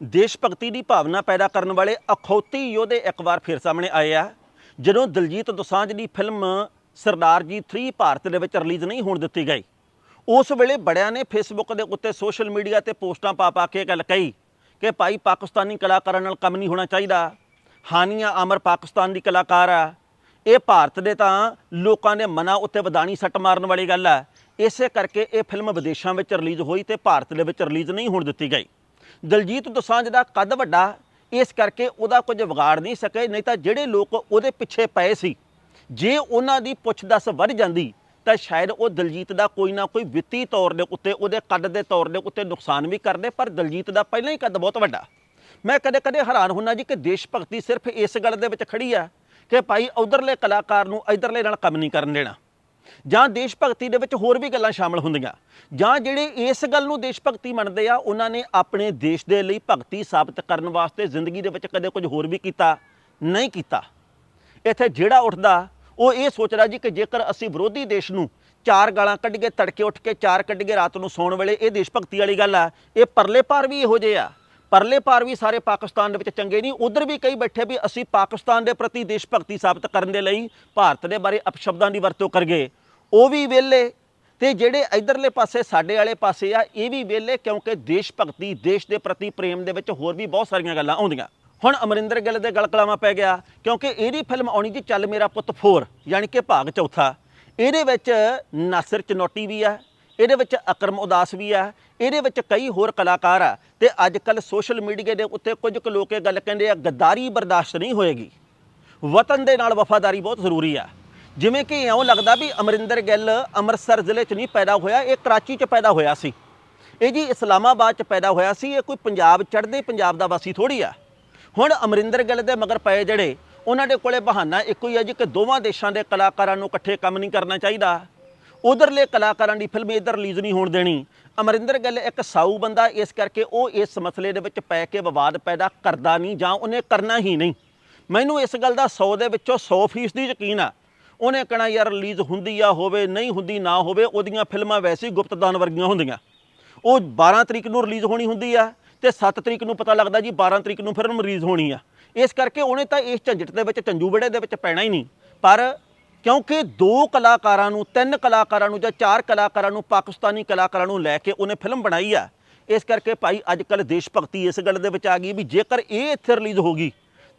ਦੇਸ਼ ਭਗਤੀ ਦੀ ਭਾਵਨਾ ਪੈਦਾ ਕਰਨ ਵਾਲੇ ਅਖੌਤੀ ਯੋਧੇ ਇੱਕ ਵਾਰ ਫਿਰ ਸਾਹਮਣੇ ਆਏ ਆ, ਜਦੋਂ ਦਲਜੀਤ ਦੋਸਾਂਝ ਦੀ ਫਿਲਮ ਸਰਦਾਰ ਜੀ 3 ਭਾਰਤ ਦੇ ਵਿੱਚ ਰਿਲੀਜ਼ ਨਹੀਂ ਹੋਣ ਦਿੱਤੀ ਗਈ। ਉਸ ਵੇਲੇ ਬੜਿਆਂ ਨੇ ਫੇਸਬੁੱਕ ਦੇ ਉੱਤੇ ਸੋਸ਼ਲ ਮੀਡੀਆ ਤੇ ਪੋਸਟਾਂ ਪਾ ਪਾ ਕੇ ਇਹ ਗੱਲ ਕਹੀ ਕਿ ਭਾਈ ਪਾਕਿਸਤਾਨੀ ਕਲਾਕਾਰਾਂ ਨਾਲ ਕੰਮ ਨਹੀਂ ਹੋਣਾ ਚਾਹੀਦਾ, ਹਾਨੀਆ ਅਮਰ ਪਾਕਿਸਤਾਨ ਦੀ ਕਲਾਕਾਰ ਆ। ਇਹ ਭਾਰਤ ਦੇ ਤਾਂ ਲੋਕਾਂ ਦੇ ਮਨਾਂ ਉੱਤੇ ਵਧਾਣੀ ਸੱਟ ਮਾਰਨ ਵਾਲੀ ਗੱਲ ਆ। ਇਸੇ ਕਰਕੇ ਇਹ ਫਿਲਮ ਵਿਦੇਸ਼ਾਂ ਵਿੱਚ ਰਿਲੀਜ਼ ਹੋਈ ਤੇ ਭਾਰਤ ਦੇ ਵਿੱਚ ਰਿਲੀਜ਼ ਨਹੀਂ ਹੋਣ ਦਿੱਤੀ ਗਈ। ਦਲਜੀਤ ਦੋਸਾਂਝ ਦਾ ਕੱਦ ਵੱਡਾ, ਇਸ ਕਰਕੇ ਉਹਦਾ ਕੁਝ ਵਿਗਾੜ ਨਹੀਂ ਸਕੇ, ਨਹੀਂ ਤਾਂ ਜਿਹੜੇ ਲੋਕ ਉਹਦੇ ਪਿੱਛੇ ਪਏ ਸੀ, ਜੇ ਉਹਨਾਂ ਦੀ ਪੁੱਛ-ਦੱਸ ਵੱਧ ਜਾਂਦੀ, ਤਾਂ ਸ਼ਾਇਦ ਉਹ ਦਲਜੀਤ ਦਾ ਕੋਈ ਨਾ ਕੋਈ ਵਿੱਤੀ ਤੌਰ ਦੇ ਉੱਤੇ ਉਹਦੇ ਕੱਦ ਦੇ ਤੌਰ ਦੇ ਉੱਤੇ ਨੁਕਸਾਨ ਵੀ ਕਰਦੇ, ਪਰ ਦਲਜੀਤ ਦਾ ਪਹਿਲਾਂ ਹੀ ਕੱਦ ਬਹੁਤ ਵੱਡਾ। ਮੈਂ ਕਦੇ-ਕਦੇ ਹੈਰਾਨ ਹੁੰਨਾ ਜੀ ਕਿ ਦੇਸ਼ ਭਗਤੀ ਸਿਰਫ ਇਸ ਗੱਲ ਦੇ ਵਿੱਚ ਖੜੀ ਆ ਕਿ ਭਾਈ ਉਧਰਲੇ ਕਲਾਕਾਰ ਨੂੰ ਇਧਰਲੇ ਨਾਲ ਕੰਮ ਨਹੀਂ ਕਰਨ ਦੇਣਾ। ਜਾਂ ਦੇਸ਼ ਭਗਤੀ ਦੇ ਵਿੱਚ ਹੋਰ ਵੀ ਗੱਲਾਂ ਸ਼ਾਮਲ ਹੁੰਦੀਆਂ। ਜਾਂ ਜਿਹੜੇ ਇਸ ਗੱਲ ਨੂੰ ਦੇਸ਼ ਭਗਤੀ ਮੰਨਦੇ ਆ, ਉਹਨਾਂ ਨੇ ਆਪਣੇ ਦੇਸ਼ ਦੇ ਲਈ ਭਗਤੀ ਸਾਬਤ ਕਰਨ ਵਾਸਤੇ ਜ਼ਿੰਦਗੀ ਦੇ ਵਿੱਚ ਕਦੇ ਕੁਝ ਹੋਰ ਵੀ ਕੀਤਾ, ਨਹੀਂ ਕੀਤਾ। ਇੱਥੇ ਜਿਹੜਾ ਉੱਠਦਾ, ਉਹ ਇਹ ਸੋਚਦਾ ਜੀ ਕਿ ਜੇਕਰ ਅਸੀਂ ਵਿਰੋਧੀ ਦੇਸ਼ ਨੂੰ ਚਾਰ ਗਾਲਾਂ ਕੱਢ ਕੇ, ਤੜਕੇ ਉੱਠ ਕੇ ਚਾਰ ਕੱਢ ਕੇ ਰਾਤ ਨੂੰ ਸੌਣ ਵੇਲੇ ਇਹ ਦੇਸ਼ ਭਗਤੀ ਵਾਲੀ ਗੱਲ ਆ, ਇਹ ਪਰਲੇ ਪਾਰ ਵੀ ਇਹੋ ਜਿਹੇ ਆ। ਪਰਲੇ ਪਾਰ ਵੀ ਸਾਰੇ ਪਾਕਿਸਤਾਨ ਦੇ ਵਿੱਚ ਚੰਗੇ ਨਹੀਂ, ਉਧਰ ਵੀ ਕਈ ਬੈਠੇ ਵੀ ਅਸੀਂ ਪਾਕਿਸਤਾਨ ਦੇ ਪ੍ਰਤੀ ਦੇਸ਼ ਭਗਤੀ ਸਾਬਤ ਕਰਨ ਦੇ ਲਈ ਭਾਰਤ ਦੇ ਬਾਰੇ ਅਪਸ਼ਬਦਾਂ ਦੀ ਵਰਤੋਂ ਕਰਗੇ। ਉਹ ਵੀ ਵਿਹਲੇ। ਤੇ ਜਿਹੜੇ ਇਧਰਲੇ ਪਾਸੇ, ਸਾਡੇ ਵਾਲੇ ਪਾਸੇ ਆ, ਇਹ ਵੀ ਵਿਹਲੇ ਕਿਉਂਕਿ ਦੇਸ਼ ਭਗਤੀ, ਦੇਸ਼ ਦੇ ਪ੍ਰਤੀ ਪ੍ਰੇਮ ਦੇ ਵਿੱਚ ਹੋਰ ਵੀ ਬਹੁਤ ਸਾਰੀਆਂ ਗੱਲਾਂ ਆਉਂਦੀਆਂ। ਹੁਣ ਅਮਰਿੰਦਰ ਗਿੱਲ ਦੇ ਗਲਕਲਾਵਾ ਪੈ ਗਿਆ, ਕਿਉਂਕਿ ਇਹਦੀ ਫਿਲਮ ਆਉਣੀ ਜੀ ਚੱਲ ਮੇਰਾ ਪੁੱਤ 4 ਯਾਨੀ ਕਿ ਭਾਗ ਚੌਥਾ। ਇਹਦੇ ਵਿੱਚ ਨਾਸਿਰ ਚਨੋਟੀ ਵੀ ਆ ਇਹਦੇ ਵਿੱਚ ਅਕਰਮ ਉਦਾਸ ਵੀ ਆ, ਇਹਦੇ ਵਿੱਚ ਕਈ ਹੋਰ ਕਲਾਕਾਰ ਆ, ਤੇ ਅੱਜ ਕੱਲ ਸੋਸ਼ਲ ਮੀਡੀਆ ਦੇ ਉੱਤੇ ਕੁਝ ਕੁ ਲੋਕ ਇਹ ਗੱਲ ਕਹਿੰਦੇ ਆ, ਗੱਦਾਰੀ ਬਰਦਾਸ਼ਤ ਨਹੀਂ ਹੋਏਗੀ। ਵਤਨ ਦੇ ਨਾਲ ਵਫਾਦਾਰੀ ਬਹੁਤ ਜ਼ਰੂਰੀ ਆ। ਜਿਵੇਂ ਕਿ ਇਉਂ ਲੱਗਦਾ ਵੀ ਅਮਰਿੰਦਰ ਗਿੱਲ ਅੰਮ੍ਰਿਤਸਰ ਜ਼ਿਲ੍ਹੇ 'ਚ ਨਹੀਂ ਪੈਦਾ ਹੋਇਆ, ਇਹ ਕਰਾਚੀ 'ਚ ਪੈਦਾ ਹੋਇਆ ਸੀ। ਇਹ ਜੀ ਇਸਲਾਮਾਬਾਦ 'ਚ ਪੈਦਾ ਹੋਇਆ ਸੀ, ਇਹ ਕੋਈ ਪੰਜਾਬ ਚੜ੍ਹਦੇ ਪੰਜਾਬ ਦਾ ਵਾਸੀ ਥੋੜੀ ਆ। ਹੁਣ ਅਮਰਿੰਦਰ ਗਿੱਲ ਦੇ ਮਗਰ ਪਏ ਜਿਹੜੇ, ਉਹਨਾਂ ਦੇ ਕੋਲੇ ਬਹਾਨਾ ਇੱਕੋ ਹੀ ਹੈ ਜੀ ਕਿ ਦੋਵਾਂ ਦੇਸ਼ਾਂ ਦੇ ਕਲਾਕਾਰਾਂ ਨੂੰ ਇਕੱਠੇ ਕੰਮ ਨਹੀਂ ਕਰਨਾ ਚਾਹੀਦਾ। ਉਧਰਲੇ ਕਲਾਕਾਰਾਂ ਦੀ ਫਿਲਮ ਇੱਧਰ ਰਿਲੀਜ਼ ਨਹੀਂ ਹੋਣ ਦੇਣੀ। ਅਮਰਿੰਦਰ ਗਿੱਲ ਇੱਕ ਸਾਊ ਬੰਦਾ, ਇਸ ਕਰਕੇ ਉਹ ਇਸ ਮਸਲੇ ਦੇ ਵਿੱਚ ਪੈ ਕੇ ਵਿਵਾਦ ਪੈਦਾ ਕਰਦਾ ਨਹੀਂ ਜਾਂ ਉਹਨੇ ਕਰਨਾ ਹੀ ਨਹੀਂ। ਮੈਨੂੰ ਇਸ ਗੱਲ ਦਾ 100 ਦੇ ਵਿੱਚੋਂ 100% ਦੀ ਯਕੀਨ ਆ। ਉਹਨੇ ਕਹਣਾ, ਯਾਰ, ਰਿਲੀਜ਼ ਹੁੰਦੀ ਆ ਹੋਵੇ, ਨਹੀਂ ਹੁੰਦੀ ਨਾ ਹੋਵੇ, ਉਹਦੀਆਂ ਫਿਲਮਾਂ ਵੈਸੇ ਹੀ ਗੁਪਤਦਾਨ ਵਰਗੀਆਂ ਹੁੰਦੀਆਂ। ਉਹ 12 ਤਰੀਕ ਨੂੰ ਰਿਲੀਜ਼ ਹੋਣੀ ਹੁੰਦੀ ਆ ਤੇ 7 ਤਰੀਕ ਨੂੰ ਪਤਾ ਲੱਗਦਾ ਜੀ 12 ਤਰੀਕ ਨੂੰ ਫਿਲਮ ਰਿਲੀਜ਼ ਹੋਣੀ ਆ। ਇਸ ਕਰਕੇ ਉਹਨੇ ਤਾਂ ਇਸ ਝੰਜਟ ਦੇ ਵਿੱਚ ਚੰਜੂ ਦੇ ਵਿੱਚ ਪੈਣਾ ਹੀ ਨਹੀਂ। ਪਰ ਕਿਉਂਕਿ ਦੋ ਕਲਾਕਾਰਾਂ ਨੂੰ, ਤਿੰਨ ਕਲਾਕਾਰਾਂ ਨੂੰ ਜਾਂ ਚਾਰ ਕਲਾਕਾਰਾਂ ਨੂੰ, ਪਾਕਿਸਤਾਨੀ ਕਲਾਕਾਰਾਂ ਨੂੰ ਲੈ ਕੇ ਉਹਨੇ ਫਿਲਮ ਬਣਾਈ ਆ। ਇਸ ਕਰਕੇ ਭਾਈ ਅੱਜ ਕੱਲ ਦੇਸ਼ ਭਗਤੀ ਇਸ ਗੱਲ ਦੇ ਵਿੱਚ ਆ ਗਈ ਵੀ ਜੇਕਰ ਇਹ ਇੱਥੇ ਰਿਲੀਜ਼ ਹੋ ਗਈ,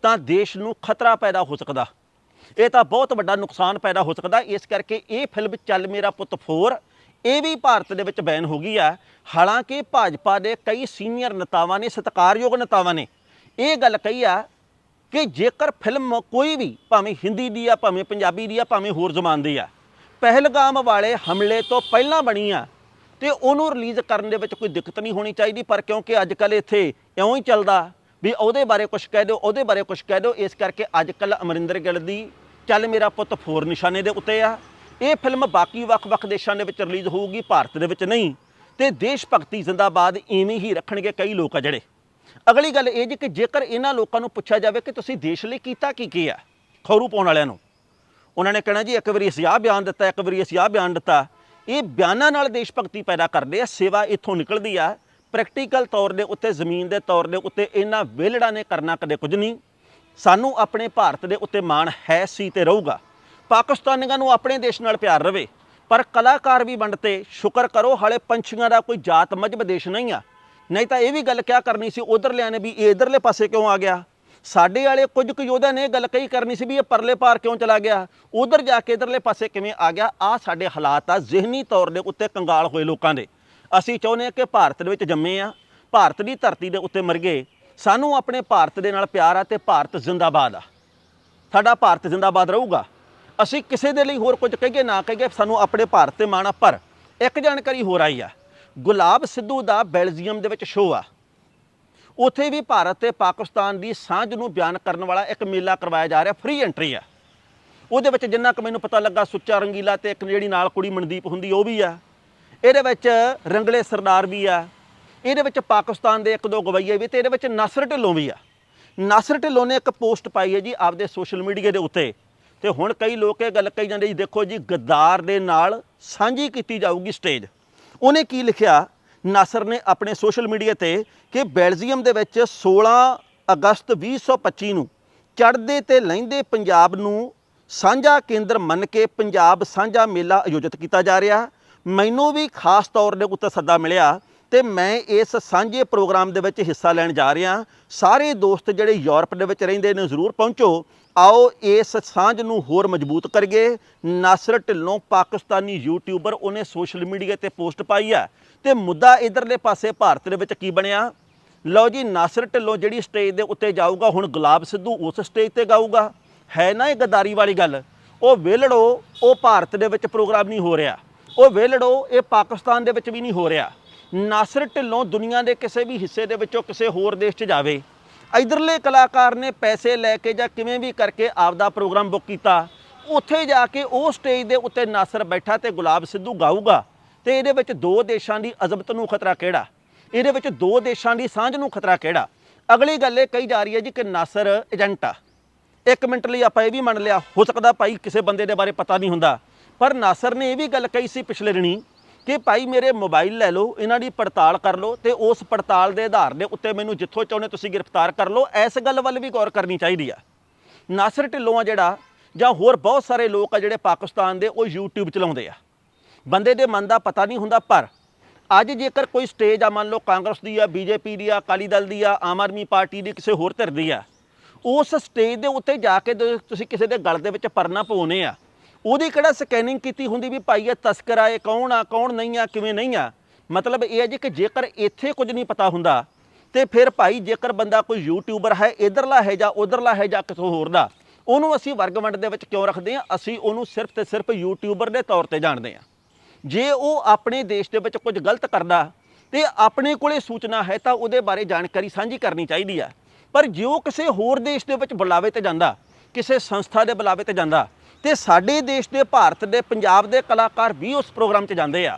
ਤਾਂ ਦੇਸ਼ ਨੂੰ ਖਤਰਾ ਪੈਦਾ ਹੋ ਸਕਦਾ। ਇਹ ਤਾਂ ਬਹੁਤ ਵੱਡਾ ਨੁਕਸਾਨ ਪੈਦਾ ਹੋ ਸਕਦਾ। ਇਸ ਕਰਕੇ ਇਹ ਫਿਲਮ ਚੱਲ ਮੇਰਾ ਪੁੱਤ 4 ਇਹ ਵੀ ਭਾਰਤ ਦੇ ਵਿੱਚ ਬੈਨ ਹੋ ਗਈ ਆ। ਹਾਲਾਂਕਿ ਭਾਜਪਾ ਦੇ ਕਈ ਸੀਨੀਅਰ ਨੇਤਾਵਾਂ ਨੇ, ਸਤਿਕਾਰਯੋਗ ਨੇਤਾਵਾਂ ਨੇ, ਇਹ ਗੱਲ ਕਹੀ ਆ ਕਿ ਜੇਕਰ ਫਿਲਮ ਕੋਈ ਵੀ, ਭਾਵੇਂ ਹਿੰਦੀ ਦੀ ਆ, ਭਾਵੇਂ ਪੰਜਾਬੀ ਦੀ ਆ, ਭਾਵੇਂ ਹੋਰ ਜ਼ਬਾਨ ਦੀ ਆ, ਪਹਿਲਗਾਮ ਵਾਲੇ ਹਮਲੇ ਤੋਂ ਪਹਿਲਾਂ ਬਣੀ ਆ, ਤੇ ਉਹਨੂੰ ਰਿਲੀਜ਼ ਕਰਨ ਦੇ ਵਿੱਚ ਕੋਈ ਦਿੱਕਤ ਨਹੀਂ ਹੋਣੀ ਚਾਹੀਦੀ, ਪਰ ਕਿਉਂਕਿ ਅੱਜ ਕੱਲ ਇੱਥੇ ਇਉਂ ਹੀ ਚੱਲਦਾ ਵੀ ਉਹਦੇ ਬਾਰੇ ਕੁਝ ਕਹਿ ਦਿਓ, ਉਹਦੇ ਬਾਰੇ ਕੁਝ ਕਹਿ ਦਿਓ, ਇਸ ਕਰਕੇ ਅੱਜ ਕੱਲ ਅਮਰਿੰਦਰ ਗਿੱਲ ਦੀ ਚੱਲ ਮੇਰਾ ਪੁੱਤ ਫੋਰ ਨਿਸ਼ਾਨੇ ਦੇ ਉੱਤੇ ਆ। ਇਹ ਫਿਲਮ ਬਾਕੀ ਵੱਖ-ਵੱਖ ਦੇਸ਼ਾਂ ਦੇ ਵਿੱਚ ਰਿਲੀਜ਼ ਹੋਊਗੀ, ਭਾਰਤ ਦੇ ਵਿੱਚ ਨਹੀਂ, ਤੇ ਦੇਸ਼ ਭਗਤੀ ਜ਼ਿੰਦਾਬਾਦ ਐਵੇਂ ਹੀ ਰੱਖਣਗੇ ਕਈ ਲੋਕ ਆ ਜਿਹੜੇ। ਅਗਲੀ ਗੱਲ ਇਹ ਜੀ ਕਿ ਜੇਕਰ ਇਹਨਾਂ ਲੋਕਾਂ ਨੂੰ ਪੁੱਛਿਆ ਜਾਵੇ ਕਿ ਤੁਸੀਂ ਦੇਸ਼ ਲਈ ਕੀਤਾ ਕੀ ਕੀ ਆ ਖੌਰੂ ਪਾਉਣ ਵਾਲਿਆਂ ਨੂੰ, ਉਹਨਾਂ ਨੇ ਕਹਿਣਾ ਜੀ, ਇੱਕ ਵਾਰੀ ਅਸੀਂ ਆਹ ਬਿਆਨ ਦਿੱਤਾ, ਇੱਕ ਵਾਰੀ ਅਸੀਂ ਆਹ ਬਿਆਨ ਦਿੱਤਾ। ਇਹ ਬਿਆਨਾਂ ਨਾਲ ਦੇਸ਼ ਭਗਤੀ ਪੈਦਾ ਕਰਦੇ ਆ, ਸੇਵਾ ਇੱਥੋਂ ਨਿਕਲਦੀ ਆ। ਪ੍ਰੈਕਟੀਕਲ ਤੌਰ ਦੇ ਉੱਤੇ, ਜ਼ਮੀਨ ਦੇ ਤੌਰ ਦੇ ਉੱਤੇ ਇਹਨਾਂ ਵਿਹਲੜਾਂ ਨੇ ਕਰਨਾ ਕਦੇ ਕੁਝ ਨਹੀਂ। ਸਾਨੂੰ ਆਪਣੇ ਭਾਰਤ ਦੇ ਉੱਤੇ ਮਾਣ ਹੈ, ਸੀ ਤੇ ਰਹੂਗਾ। ਪਾਕਿਸਤਾਨੀਆਂ ਨੂੰ ਆਪਣੇ ਦੇਸ਼ ਨਾਲ ਪਿਆਰ ਰਵੇ, ਪਰ ਕਲਾਕਾਰ ਵੀ ਵੰਡਤੇ ਸ਼ੁਕਰ ਕਰੋ, ਹਾਲੇ ਪੰਛੀਆਂ ਦਾ ਕੋਈ ਜਾਤ ਮਜਬ ਦੇਸ਼ ਨਹੀਂ ਆ। ਨਹੀਂ ਤਾਂ ਇਹ ਵੀ ਗੱਲ ਕਿਆ ਕਰਨੀ ਸੀ, ਉਧਰਲਿਆਂ ਨੇ ਵੀ ਇਹ ਇਧਰਲੇ ਪਾਸੇ ਕਿਉਂ ਆ ਗਿਆ? ਸਾਡੇ ਵਾਲੇ ਕੁਝ ਕੁ ਯੋਧਿਆਂ ਨੇ ਇਹ ਗੱਲ ਕਹੀ ਕਰਨੀ ਸੀ ਵੀ ਇਹ ਪਰਲੇ ਪਾਰ ਕਿਉਂ ਚਲਾ ਗਿਆ? ਉਧਰ ਜਾ ਕੇ ਇਧਰਲੇ ਪਾਸੇ ਕਿਵੇਂ ਆ ਗਿਆ? ਆ ਸਾਡੇ ਹਾਲਾਤ ਆ ਜ਼ਿਹਨੀ ਤੌਰ ਦੇ ਉੱਤੇ ਕੰਗਾਲ ਹੋਏ ਲੋਕਾਂ ਦੇ। ਅਸੀਂ ਚਾਹੁੰਦੇ ਹਾਂ ਕਿ ਭਾਰਤ ਦੇ ਵਿੱਚ ਜੰਮੇ ਆ ਭਾਰਤ ਦੀ ਧਰਤੀ ਦੇ ਉੱਤੇ ਮਰ ਗਏ। ਸਾਨੂੰ ਆਪਣੇ ਭਾਰਤ ਦੇ ਨਾਲ ਪਿਆਰ ਆ ਤੇ ਭਾਰਤ ਜ਼ਿੰਦਾਬਾਦ ਆ। ਸਾਡਾ ਭਾਰਤ ਜ਼ਿੰਦਾਬਾਦ ਰਹੂਗਾ। ਅਸੀਂ ਕਿਸੇ ਦੇ ਲਈ ਹੋਰ ਕੁਝ ਕਹੀਏ ਨਾ ਕਹੀਏ, ਸਾਨੂੰ ਆਪਣੇ ਭਾਰਤ ਤੇ ਮਾਣ ਆ, ਪਰ ਇੱਕ ਜਾਣਕਾਰੀ ਹੋਰ ਆਈ ਆ। ਗੁਲਾਬ ਸਿੱਧੂ ਦਾ ਬੈਲਜੀਅਮ ਦੇ ਵਿੱਚ ਸ਼ੋਅ ਆ। ਉੱਥੇ ਵੀ ਭਾਰਤ ਤੇ ਪਾਕਿਸਤਾਨ ਦੀ ਸਾਂਝ ਨੂੰ ਬਿਆਨ ਕਰਨ ਵਾਲਾ ਇੱਕ ਮੇਲਾ ਕਰਵਾਇਆ ਜਾ ਰਿਹਾ ਫ੍ਰੀ ਐਂਟਰੀ ਆ। ਉਹਦੇ ਵਿੱਚ ਜਿੰਨਾ ਕੁ ਮੈਨੂੰ ਪਤਾ ਲੱਗਾ, ਸੁੱਚਾ ਰੰਗੀਲਾ ਤੇ ਇੱਕ ਜਿਹੜੀ ਨਾਲ ਕੁੜੀ ਮਨਦੀਪ ਹੁੰਦੀ, ਉਹ ਵੀ ਆ। ਇਹਦੇ ਵਿੱਚ ਰੰਗਲੇ ਸਰਦਾਰ ਵੀ ਆ। ਇਹਦੇ ਵਿੱਚ ਪਾਕਿਸਤਾਨ ਦੇ ਇੱਕ ਦੋ ਗਵਈਏ ਵੀ ਤੇ ਇਹਦੇ ਵਿੱਚ ਨਾਸਰ ਢਿੱਲੋਂ ਵੀ ਆ। ਨਾਸਰ ਢਿੱਲੋਂ ਨੇ ਇੱਕ ਪੋਸਟ ਪਾਈ ਹੈ ਜੀ ਆਪਦੇ ਸੋਸ਼ਲ ਮੀਡੀਆ ਦੇ ਉੱਤੇ। ਤੇ ਹੁਣ ਕਈ ਲੋਕ ਇਹ ਗੱਲ ਕਹੀ ਜਾਂਦੇ ਜੀ, ਦੇਖੋ ਜੀ, ਗੱਦਾਰ ਦੇ ਨਾਲ ਸਾਂਝੀ ਕੀਤੀ ਜਾਊਗੀ ਸਟੇਜ ਉਹਨੇ ਕੀ ਲਿਖਿਆ? ਨਾਸਰ ਨੇ ਆਪਣੇ ਸੋਸ਼ਲ ਮੀਡੀਆ ਤੇ ਕਿ ਬੈਲਜੀਅਮ ਦੇ ਵਿੱਚ 16 ਅਗਸਤ 2025 ਨੂੰ ਚੜ੍ਹਦੇ ਤੇ ਲਹਿੰਦੇ ਪੰਜਾਬ ਨੂੰ ਸਾਂਝਾ ਕੇਂਦਰ ਮੰਨ ਕੇ ਪੰਜਾਬ ਸਾਂਝਾ ਮੇਲਾ ਆਯੋਜਿਤ ਕੀਤਾ ਜਾ ਰਿਹਾ। ਮੈਨੂੰ ਵੀ ਖਾਸ ਤੌਰ ਦੇ ਉੱਤੇ ਸੱਦਾ ਮਿਲਿਆ ਤੇ ਮੈਂ ਇਸ ਸਾਂਝੇ ਪ੍ਰੋਗਰਾਮ ਦੇ ਵਿੱਚ ਹਿੱਸਾ ਲੈਣ ਜਾ ਰਿਹਾ। ਸਾਰੇ ਦੋਸਤ ਜਿਹੜੇ ਯੂਰਪ ਦੇ ਵਿੱਚ ਰਹਿੰਦੇ ਨੇ, ਜ਼ਰੂਰ ਪਹੁੰਚੋ। ਆਓ ਇਸ ਸਾਂਝ ਨੂੰ ਹੋਰ ਮਜ਼ਬੂਤ ਕਰੀਏ। ਨਾਸਰ ਢਿੱਲੋਂ ਪਾਕਿਸਤਾਨੀ ਯੂਟਿਊਬਰ ਉਹਨੇ ਸੋਸ਼ਲ ਮੀਡੀਆ ਤੇ ਪੋਸਟ ਪਾਈ ਆ। ਤੇ ਮੁੱਦਾ ਇਧਰਲੇ ਪਾਸੇ ਭਾਰਤ ਦੇ ਵਿੱਚ ਕੀ ਬਣਿਆ? ਲਓ ਜੀ, ਨਾਸਰ ਢਿੱਲੋਂ ਜਿਹੜੀ ਸਟੇਜ ਦੇ ਉੱਤੇ ਜਾਊਗਾ, ਹੁਣ ਗੁਲਾਬ ਸਿੱਧੂ ਉਸ ਸਟੇਜ ਤੇ ਗਾਊਗਾ। ਹੈ ਨਾ ਇਹ ਗਦਾਰੀ ਵਾਲੀ ਗੱਲ? ਉਹ ਵੇਲੜੋ ਉਹ ਭਾਰਤ ਦੇ ਵਿੱਚ ਪ੍ਰੋਗਰਾਮ ਨਹੀਂ ਹੋ ਰਿਹਾ। ਉਹ ਵੇਲੜੋ ਇਹ ਪਾਕਿਸਤਾਨ ਦੇ ਵਿੱਚ ਵੀ ਨਹੀਂ ਹੋ ਰਿਹਾ। ਨਾਸਰ ਢਿੱਲੋਂ ਦੁਨੀਆ ਦੇ ਕਿਸੇ ਵੀ ਹਿੱਸੇ ਦੇ ਵਿੱਚੋਂ ਕਿਸੇ ਹੋਰ ਦੇਸ਼ 'ਚ ਜਾਵੇ। ਇਧਰਲੇ ਕਲਾਕਾਰ ਨੇ ਪੈਸੇ ਲੈ ਕੇ ਜਾਂ ਕਿਵੇਂ ਵੀ ਕਰਕੇ ਆਪਦਾ ਪ੍ਰੋਗਰਾਮ ਬੁੱਕ ਕੀਤਾ, ਉੱਥੇ ਜਾ ਕੇ ਉਹ ਸਟੇਜ ਦੇ ਉੱਤੇ ਨਾਸਰ ਬੈਠਾ ਤੇ ਗੁਲਾਬ ਸਿੱਧੂ ਗਾਊਗਾ। ਤੇ ਇਹਦੇ ਵਿੱਚ ਦੋ ਦੇਸ਼ਾਂ ਦੀ ਅਜ਼ਮਤ ਨੂੰ ਖਤਰਾ ਕਿਹੜਾ? ਇਹਦੇ ਵਿੱਚ ਦੋ ਦੇਸ਼ਾਂ ਦੀ ਸਾਂਝ ਨੂੰ ਖਤਰਾ ਕਿਹੜਾ? ਅਗਲੀ ਗੱਲ ਇਹ ਕਹੀ ਜਾ ਰਹੀ ਹੈ ਜੀ ਕਿ ਨਾਸਰ ਏਜੰਟ ਆ। ਇੱਕ ਮਿੰਟ ਲਈ ਆਪਾਂ ਇਹ ਵੀ ਮੰਨ ਲਿਆ, ਹੋ ਸਕਦਾ ਭਾਈ ਕਿਸੇ ਬੰਦੇ ਦੇ ਬਾਰੇ ਪਤਾ ਨਹੀਂ ਹੁੰਦਾ। ਪਰ ਨਾਸਰ ਨੇ ਇਹ ਵੀ ਗੱਲ ਕਹੀ ਸੀ ਪਿਛਲੇ ਦਿਨੀ ਕਿ ਭਾਈ ਮੇਰੇ ਮੋਬਾਈਲ ਲੈ ਲਓ, ਇਹਨਾਂ ਦੀ ਪੜਤਾਲ ਕਰ ਲਓ ਤੇ ਉਸ ਪੜਤਾਲ ਦੇ ਆਧਾਰ ਦੇ ਉੱਤੇ ਮੈਨੂੰ ਜਿੱਥੋਂ ਚਾਹੁੰਦੇ ਤੁਸੀਂ ਗ੍ਰਿਫਤਾਰ ਕਰ ਲਓ, ਇਸ ਗੱਲ ਵੱਲ ਵੀ ਗੌਰ ਕਰਨੀ ਚਾਹੀਦੀ ਆ। ਨਾਸਰ ਢਿੱਲੋਂ ਆ ਜਿਹੜਾ, ਜਾਂ ਹੋਰ ਬਹੁਤ ਸਾਰੇ ਲੋਕ ਆ ਜਿਹੜੇ ਪਾਕਿਸਤਾਨ ਦੇ, ਉਹ YouTube ਚਲਾਉਂਦੇ ਆ। ਬੰਦੇ ਦੇ ਮਨ ਦਾ ਪਤਾ ਨਹੀਂ ਹੁੰਦਾ, ਪਰ ਅੱਜ ਜੇਕਰ ਕੋਈ ਸਟੇਜ ਆ, ਮੰਨ ਲਓ ਕਾਂਗਰਸ ਦੀ ਆ ਬੀਜੇਪੀ ਦੀ ਆ, ਅਕਾਲੀ ਦਲ ਦੀ ਆ, ਆਮ ਆਦਮੀ ਪਾਰਟੀ ਦੀ, ਕਿਸੇ ਹੋਰ ਧਿਰ ਦੀ ਆ, ਉਸ ਸਟੇਜ ਦੇ ਉੱਤੇ ਜਾ ਕੇ ਦ- ਤੁਸੀਂ ਕਿਸੇ ਦੇ ਗਲ ਦੇ ਵਿੱਚ ਪਰਨਾ ਪਾਉਨੇ ਆ। ਉਹਦੀ ਕਿਹੜਾ ਸਕੈਨਿੰਗ ਕੀਤੀ ਹੁੰਦੀ ਵੀ ਭਾਈ ਇਹ ਤਸਕਰ ਆ, ਇਹ ਕੌਣ ਆ, ਕੌਣ ਨਹੀਂ ਆ, ਕਿਵੇਂ ਨਹੀਂ ਆ? ਮਤਲਬ ਇਹ ਹੈ ਜੀ ਕਿ ਜੇਕਰ ਇੱਥੇ ਕੁਝ ਨਹੀਂ ਪਤਾ ਹੁੰਦਾ, ਤੇ ਫਿਰ ਭਾਈ ਜੇਕਰ ਬੰਦਾ ਕੋਈ ਯੂਟਿਊਬਰ ਹੈ, ਇਧਰਲਾ ਹੈ ਜਾਂ ਉਧਰਲਾ ਹੈ ਜਾਂ ਕਿਸੇ ਹੋਰ ਦਾ, ਉਹਨੂੰ ਅਸੀਂ ਵਰਗ ਵੰਡ ਦੇ ਵਿੱਚ ਕਿਉਂ ਰੱਖਦੇ ਹਾਂ? ਅਸੀਂ ਉਹਨੂੰ ਸਿਰਫ ਤੇ ਸਿਰਫ ਯੂਟਿਊਬਰ ਦੇ ਤੌਰ ਤੇ ਜਾਣਦੇ ਹਾਂ। ਜੇ ਉਹ ਆਪਣੇ ਦੇਸ਼ ਦੇ ਵਿੱਚ ਕੁਝ ਗਲਤ ਕਰਦਾ ਤੇ ਆਪਣੇ ਕੋਲੇ ਸੂਚਨਾ ਹੈ ਤਾਂ ਉਹਦੇ ਬਾਰੇ ਜਾਣਕਾਰੀ ਸਾਂਝੀ ਕਰਨੀ ਚਾਹੀਦੀ ਆ। ਪਰ ਜੇ ਉਹ ਕਿਸੇ ਹੋਰ ਦੇਸ਼ ਦੇ ਵਿੱਚ ਬੁਲਾਵੇ ਤੇ ਜਾਂਦਾ, ਕਿਸੇ ਸੰਸਥਾ ਦੇ ਬੁਲਾਵੇ ਤੇ ਜਾਂਦਾ ਤੇ ਸਾਡੇ ਦੇਸ਼ ਦੇ, ਭਾਰਤ ਦੇ, ਪੰਜਾਬ ਦੇ ਕਲਾਕਾਰ ਵੀ ਉਸ ਪ੍ਰੋਗਰਾਮ 'ਚ ਜਾਂਦੇ ਆ।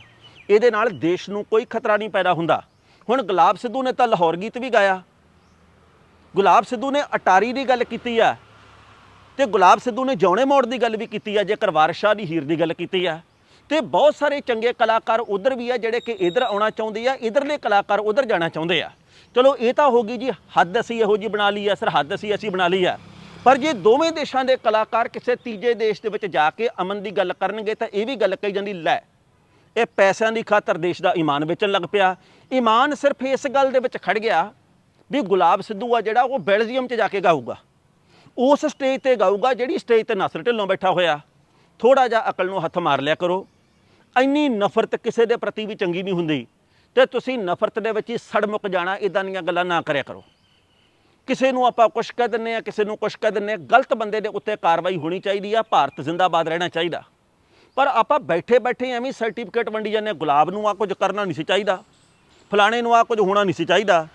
ਇਹਦੇ ਨਾਲ ਦੇਸ਼ ਨੂੰ ਕੋਈ ਖਤਰਾ ਨਹੀਂ ਪੈਦਾ ਹੁੰਦਾ। ਹੁਣ ਗੁਲਾਬ ਸਿੱਧੂ ਨੇ ਤਾਂ ਲਾਹੌਰ ਗੀਤ ਵੀ ਗਾਇਆ। ਗੁਲਾਬ ਸਿੱਧੂ ਨੇ ਅਟਾਰੀ ਦੀ ਗੱਲ ਕੀਤੀ ਆ ਤੇ ਗੁਲਾਬ ਸਿੱਧੂ ਨੇ ਜੌਣੇ ਮੋੜ ਦੀ ਗੱਲ ਵੀ ਕੀਤੀ ਆ, ਜੇਕਰ ਵਾਰਸ਼ਾ ਦੀ ਹੀਰ ਦੀ ਗੱਲ ਕੀਤੀ ਆ। ਤੇ ਬਹੁਤ ਸਾਰੇ ਚੰਗੇ ਕਲਾਕਾਰ ਉਧਰ ਵੀ ਆ, ਜਿਹੜੇ ਕਿ ਇਧਰ ਆਉਣਾ ਚਾਹੁੰਦੇ ਆ, ਇਧਰਲੇ ਕਲਾਕਾਰ ਉਧਰ ਜਾਣਾ ਚਾਹੁੰਦੇ ਆ। ਚਲੋ, ਇਹ ਤਾਂ ਹੋ ਗਈ ਜੀ, ਹੱਦ ਅਸੀਂ ਇਹੋ ਜੀ ਬਣਾ ਲਈ ਆ ਸਰਹੱਦ ਅਸੀਂ ਅਸੀਂ ਬਣਾ ਲਈ ਆ। ਪਰ ਜੇ ਦੋਵੇਂ ਦੇਸ਼ਾਂ ਦੇ ਕਲਾਕਾਰ ਕਿਸੇ ਤੀਜੇ ਦੇਸ਼ ਦੇ ਵਿੱਚ ਜਾ ਕੇ ਅਮਨ ਦੀ ਗੱਲ ਕਰਨਗੇ ਤਾਂ ਇਹ ਵੀ ਗੱਲ ਕਹੀ ਜਾਂਦੀ, ਲੈ, ਇਹ ਪੈਸਿਆਂ ਦੀ ਖਾਤਰ ਦੇਸ਼ ਦਾ ਈਮਾਨ ਵੇਚਣ ਲੱਗ ਪਿਆ। ਈਮਾਨ ਸਿਰਫ ਇਸ ਗੱਲ ਦੇ ਵਿੱਚ ਖੜ ਗਿਆ ਵੀ ਗੁਲਾਬ ਸਿੱਧੂ ਆ ਜਿਹੜਾ ਉਹ ਬੈਲਜੀਅਮ 'ਚ ਜਾ ਕੇ ਗਾਊਗਾ। ਉਸ ਸਟੇਜ ਤੇ ਗਾਊਗਾ ਜਿਹੜੀ ਸਟੇਜ ਤੇ ਨਾਸਰ ਢਿੱਲੋਂ ਬੈਠਾ ਹੋਇਆ। ਥੋੜਾ ਜਿਹਾ ਅਕਲ ਨੂੰ ਹੱਥ ਮਾਰ ਲਿਆ ਕਰੋ। ਇੰਨੀ ਨਫ਼ਰਤ ਕਿਸੇ ਦੇ ਪ੍ਰਤੀ ਵੀ ਚੰਗੀ ਨਹੀਂ ਹੁੰਦੀ ਤੇ ਤੁਸੀਂ ਨਫ਼ਰਤ ਦੇ ਵਿੱਚ ਹੀ ਸੜ ਮੁੱਕ ਜਾਣਾ ਇਦਾਂ ਦੀਆਂ ਗੱਲਾਂ ਨਾ ਕਰਿਆ ਕਰੋ। ਕਿਸੇ ਨੂੰ ਆਪਾਂ ਕੁਛ ਕਹਿ ਦਿੰਨੇ ਆ ਕਿਸੇ ਨੂੰ ਕੁਛ ਕਹਿ ਦਿੰਨੇ ਆ ਗਲਤ ਬੰਦੇ ਦੇ ਉੱਤੇ ਕਾਰਵਾਈ ਹੋਣੀ ਚਾਹੀਦੀ ਆ ਭਾਰਤ ਜ਼ਿੰਦਾਬਾਦ ਰਹਿਣਾ ਚਾਹੀਦਾ। ਪਰ ਆਪਾਂ ਬੈਠੇ ਬੈਠੇ ਐਵੇਂ ਸਰਟੀਫਿਕੇਟ ਵੰਡੀ ਜਾਂਦੇ ਹਾਂ, ਗੁਲਾਬ ਨੂੰ ਆ ਕੁਝ ਕਰਨਾ ਨਹੀਂ ਸੀ ਚਾਹੀਦਾ ਫਲਾਣੇ ਨੂੰ ਆ ਕੁਝ ਹੋਣਾ ਨਹੀਂ ਸੀ ਚਾਹੀਦਾ।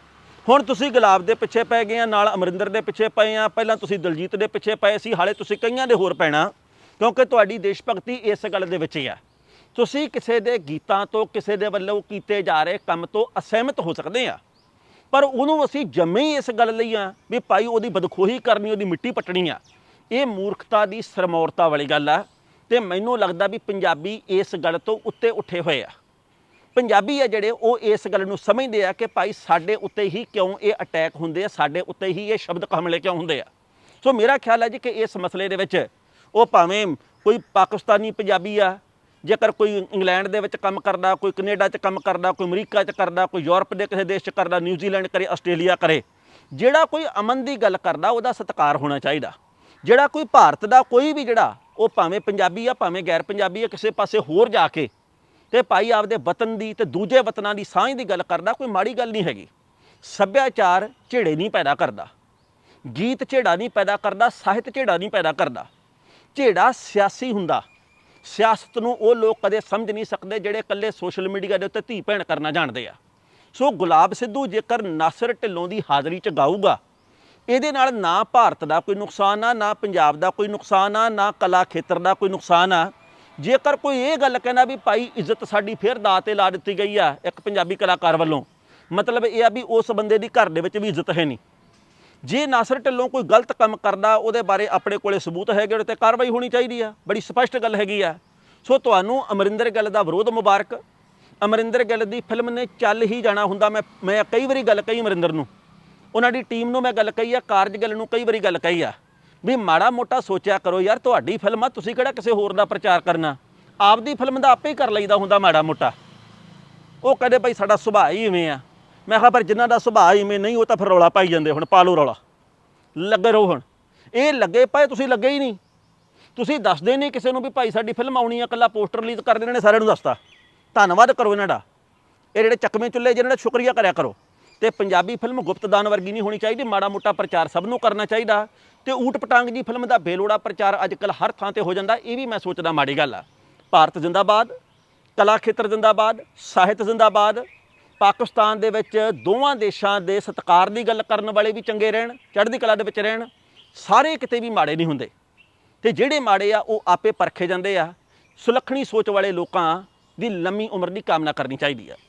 ਹੁਣ ਤੁਸੀਂ ਗੁਲਾਬ ਦੇ ਪਿੱਛੇ ਪੈ ਗਏ ਆ ਨਾਲ ਅਮਰਿੰਦਰ ਦੇ ਪਿੱਛੇ ਪਏ ਆ ਪਹਿਲਾਂ ਤੁਸੀਂ ਦਲਜੀਤ ਦੇ ਪਿੱਛੇ ਪਏ ਸੀ ਹਾਲੇ ਤੁਸੀਂ ਕਈਆਂ ਦੇ ਹੋਰ ਪੈਣਾ ਕਿਉਂਕਿ ਤੁਹਾਡੀ ਦੇਸ਼ ਭਗਤੀ ਇਸ ਗੱਲ ਦੇ ਵਿੱਚ ਹੀ ਆ। ਤੁਸੀਂ ਕਿਸੇ ਦੇ ਗੀਤਾਂ ਤੋਂ ਕਿਸੇ ਦੇ ਵੱਲੋਂ ਕੀਤੇ ਜਾ ਰਹੇ ਕੰਮ ਤੋਂ ਅਸਹਿਮਤ ਹੋ ਸਕਦੇ ਆ। ਪਰ ਉਹਨੂੰ ਅਸੀਂ ਜੰਮੇ ਹੀ ਇਸ ਗੱਲ ਲਈ ਆ ਵੀ ਭਾਈ ਉਹਦੀ ਬਦਖੋਹੀ ਕਰਨੀ, ਉਹਦੀ ਮਿੱਟੀ ਪੱਟਣੀ ਆ। ਇਹ ਮੂਰਖਤਾ ਦੀ ਸਰਮੌਰਤਾ ਵਾਲੀ ਗੱਲ ਆ ਤੇ ਮੈਨੂੰ ਲੱਗਦਾ ਵੀ ਪੰਜਾਬੀ ਇਸ ਗੱਲ ਤੋਂ ਉੱਤੇ ਉੱਠੇ ਹੋਏ ਆ। ਪੰਜਾਬੀ ਆ ਜਿਹੜੇ ਉਹ ਇਸ ਗੱਲ ਨੂੰ ਸਮਝਦੇ ਆ ਕਿ ਭਾਈ ਸਾਡੇ ਉੱਤੇ ਹੀ ਕਿਉਂ ਇਹ ਅਟੈਕ ਹੁੰਦੇ ਆ, ਸਾਡੇ ਉੱਤੇ ਹੀ ਇਹ ਸ਼ਬਦਕ ਹਮਲੇ ਕਿਉਂ ਹੁੰਦੇ ਆ। ਸੋ ਮੇਰਾ ਖਿਆਲ ਹੈ ਜੀ ਕਿ ਇਸ ਮਸਲੇ ਦੇ ਵਿੱਚ ਉਹ ਭਾਵੇਂ ਕੋਈ ਪਾਕਿਸਤਾਨੀ ਪੰਜਾਬੀ ਆ ਜੇਕਰ ਕੋਈ ਇੰਗਲੈਂਡ ਦੇ ਵਿੱਚ ਕੰਮ ਕਰਦਾ, ਕੋਈ ਕੈਨੇਡਾ 'ਚ ਕੰਮ ਕਰਦਾ, ਕੋਈ ਅਮਰੀਕਾ 'ਚ ਕਰਦਾ, ਕੋਈ ਯੂਰਪ ਦੇ ਕਿਸੇ ਦੇਸ਼ 'ਚ ਕਰਦਾ ਨਿਊਜ਼ੀਲੈਂਡ ਕਰੇ, ਆਸਟ੍ਰੇਲੀਆ ਕਰੇ, ਜਿਹੜਾ ਕੋਈ ਅਮਨ ਦੀ ਗੱਲ ਕਰਦਾ, ਉਹਦਾ ਸਤਿਕਾਰ ਹੋਣਾ ਚਾਹੀਦਾ। ਜਿਹੜਾ ਕੋਈ ਭਾਰਤ ਦਾ ਕੋਈ ਵੀ ਜਿਹੜਾ, ਉਹ ਭਾਵੇਂ ਪੰਜਾਬੀ ਆ, ਭਾਵੇਂ ਗੈਰ ਪੰਜਾਬੀ ਆ, ਕਿਸੇ ਪਾਸੇ ਹੋਰ ਜਾ ਕੇ ਤੇ ਭਾਈ ਆਪਦੇ ਵਤਨ ਦੀ ਤੇ ਦੂਜੇ ਵਤਨਾਂ ਦੀ ਸਾਂਝ ਦੀ ਗੱਲ ਕਰਦਾ, ਕੋਈ ਮਾੜੀ ਗੱਲ ਨਹੀਂ ਹੈਗੀ। ਸੱਭਿਆਚਾਰ ਝੇੜੇ ਨਹੀਂ ਪੈਦਾ ਕਰਦਾ। ਗੀਤ ਝੇੜਾ ਨਹੀਂ ਪੈਦਾ ਕਰਦਾ, ਸਾਹਿਤ ਝੇੜਾ ਨਹੀਂ ਪੈਦਾ ਕਰਦਾ। ਝੇੜਾ ਸਿਆਸੀ ਹੁੰਦਾ। ਸਿਆਸਤ ਨੂੰ ਉਹ ਲੋਕ ਕਦੇ ਸਮਝ ਨਹੀਂ ਸਕਦੇ ਜਿਹੜੇ ਇਕੱਲੇ ਸੋਸ਼ਲ ਮੀਡੀਆ ਦੇ ਉੱਤੇ ਧੀ ਭੈਣ ਕਰਨਾ ਜਾਣਦੇ ਆ। ਸੋ ਗੁਲਾਬ ਸਿੱਧੂ ਜੇਕਰ ਨਾਸਰ ਢਿੱਲੋਂ ਦੀ ਹਾਜ਼ਰੀ 'ਚ ਗਾਊਗਾ, ਇਹਦੇ ਨਾਲ ਨਾ ਭਾਰਤ ਦਾ ਕੋਈ ਨੁਕਸਾਨ ਆ, ਨਾ ਪੰਜਾਬ ਦਾ ਕੋਈ ਨੁਕਸਾਨ ਆ, ਨਾ ਕਲਾ ਖੇਤਰ ਦਾ ਕੋਈ ਨੁਕਸਾਨ ਆ। ਜੇਕਰ ਕੋਈ ਇਹ ਗੱਲ ਕਹਿੰਦਾ ਵੀ ਭਾਈ ਇੱਜ਼ਤ ਸਾਡੀ ਫੇਰ ਦਾਅ ਤੇ ਲਾ ਦਿੱਤੀ ਗਈ ਆ ਇੱਕ ਪੰਜਾਬੀ ਕਲਾਕਾਰ ਵੱਲੋਂ, ਮਤਲਬ ਇਹ ਆ ਵੀ ਉਸ ਬੰਦੇ ਦੀ ਘਰ ਦੇ ਵਿੱਚ ਵੀ ਇੱਜ਼ਤ ਹੈ ਨਹੀਂ। ਜੇ ਨਾਸਰ ਢਿੱਲੋਂ ਕੋਈ ਗਲਤ ਕੰਮ ਕਰਦਾ, ਉਹਦੇ ਬਾਰੇ ਆਪਣੇ ਕੋਲੇ ਸਬੂਤ ਹੈਗੇ, ਉਹਦੇ ਤੇ ਕਾਰਵਾਈ ਹੋਣੀ ਚਾਹੀਦੀ ਆ। ਬੜੀ ਸਪਸ਼ਟ ਗੱਲ ਹੈਗੀ ਆ। ਸੋ ਤੁਹਾਨੂੰ ਅਮਰਿੰਦਰ ਗੱਲ ਦਾ ਵਿਰੋਧ ਮੁਬਾਰਕ। ਅਮਰਿੰਦਰ ਗਿੱਲ ਦੀ ਫਿਲਮ ਨੇ ਚੱਲ ਹੀ ਜਾਣਾ ਹੁੰਦਾ। ਮੈਂ ਮੈਂ ਕਈ ਵਾਰੀ ਗੱਲ ਕਹੀ ਅਮਰਿੰਦਰ ਨੂੰ। ਉਹਨਾਂ ਦੀ ਟੀਮ ਨੂੰ ਮੈਂ ਗੱਲ ਕਹੀ ਆ, ਕਾਰਜ ਗਿੱਲ ਨੂੰ ਕਈ ਵਾਰੀ ਗੱਲ ਕਹੀ ਆ। ਵੀ ਮਾੜਾ ਮੋਟਾ ਸੋਚਿਆ ਕਰੋ ਯਾਰ, ਤੁਹਾਡੀ ਫਿਲਮ ਆ, ਤੁਸੀਂ ਕਿਹੜਾ ਕਿਸੇ ਹੋਰ ਦਾ ਪ੍ਰਚਾਰ ਕਰਨਾ? ਆਪਦੀ ਫਿਲਮ ਦਾ ਆਪੇ ਹੀ ਕਰ ਲਈਦਾ ਹੁੰਦਾ ਮਾੜਾ ਮੋਟਾ। ਉਹ ਕਹਿੰਦੇ ਭਾਈ ਸਾਡਾ ਸੁਭਾਅ ਹੀ ਇਵੇਂ ਆ। ਮੈਂ ਕਿਹਾ, ਪਰ ਜਿਨ੍ਹਾਂ ਦਾ ਸੁਭਾਅ ਇਵੇਂ ਨਹੀਂ, ਉਹ ਤਾਂ ਫਿਰ ਰੌਲਾ ਪਾਈ ਜਾਂਦੇ ਹੁਣ ਪਾ ਲਓ ਰੌਲਾ। ਲੱਗੇ ਰਹੋ ਹੁਣ। ਇਹ ਲੱਗੇ ਪਏ ਤੁਸੀਂ ਲੱਗੇ ਹੀ ਨਹੀਂ। ਤੁਸੀਂ ਦੱਸਦੇ ਨਹੀਂ ਕਿਸੇ ਨੂੰ ਵੀ ਭਾਈ ਸਾਡੀ ਫਿਲਮ ਆਉਣੀ ਆ, ਇਕੱਲਾ ਪੋਸਟਰ ਰਿਲੀਜ਼ ਕਰ ਦੇਣੇ ਨੇ ਸਾਰਿਆਂ ਨੂੰ ਦੱਸਤਾ। ਧੰਨਵਾਦ ਕਰੋ ਇਹਨਾਂ ਦਾ। ਇਹ ਜਿਹੜੇ ਚੱਕਵੇਂ ਚੁੱਲੇ ਜਿਹਨਾਂ ਦਾ ਸ਼ੁਕਰੀਆ ਕਰਿਆ ਕਰੋ। ਤੇ ਪੰਜਾਬੀ ਫਿਲਮ ਗੁਪਤਦਾਨ ਵਰਗੀ ਨਹੀਂ ਹੋਣੀ ਚਾਹੀਦੀ, ਮਾੜਾ ਮੋਟਾ ਪ੍ਰਚਾਰ ਸਭ ਨੂੰ ਕਰਨਾ ਚਾਹੀਦਾ। ਤੇ ਊਟ ਪਟਾਂਗ ਦੀ ਫਿਲਮ ਦਾ ਬੇਲੋੜਾ ਪ੍ਰਚਾਰ ਅੱਜ ਕੱਲ ਹਰ ਥਾਂ ਤੇ ਹੋ ਜਾਂਦਾ, ਇਹ ਵੀ ਮੈਂ ਸੋਚਦਾ ਮਾੜੀ ਗੱਲ ਆ। ਭਾਰਤ ਜਿੰਦਾਬਾਦ, ਕਲਾ ਖੇਤਰ ਜਿੰਦਾਬਾਦ, ਸਾਹਿਤ ਜਿੰਦਾਬਾਦ ਪਾਕਿਸਤਾਨ ਦੇ ਵਿੱਚ ਦੋਵਾਂ ਦੇਸ਼ਾਂ ਦੇ ਸਤਿਕਾਰ ਦੀ ਗੱਲ ਕਰਨ ਵਾਲੇ ਵੀ ਚੰਗੇ ਰਹਿਣ, ਚੜ੍ਹਦੀ ਕਲਾ ਦੇ ਵਿੱਚ ਰਹਿਣ, ਸਾਰੇ ਕਿਤੇ ਵੀ ਮਾੜੇ ਨਹੀਂ ਹੁੰਦੇ। ਤੇ ਜਿਹੜੇ ਮਾੜੇ ਆ, ਉਹ ਆਪੇ ਪਰਖੇ ਜਾਂਦੇ ਆ। ਸੁਲੱਖਣੀ ਸੋਚ ਵਾਲੇ ਲੋਕਾਂ ਦੀ ਲੰਮੀ ਉਮਰ ਦੀ ਕਾਮਨਾ ਕਰਨੀ ਚਾਹੀਦੀ ਆ।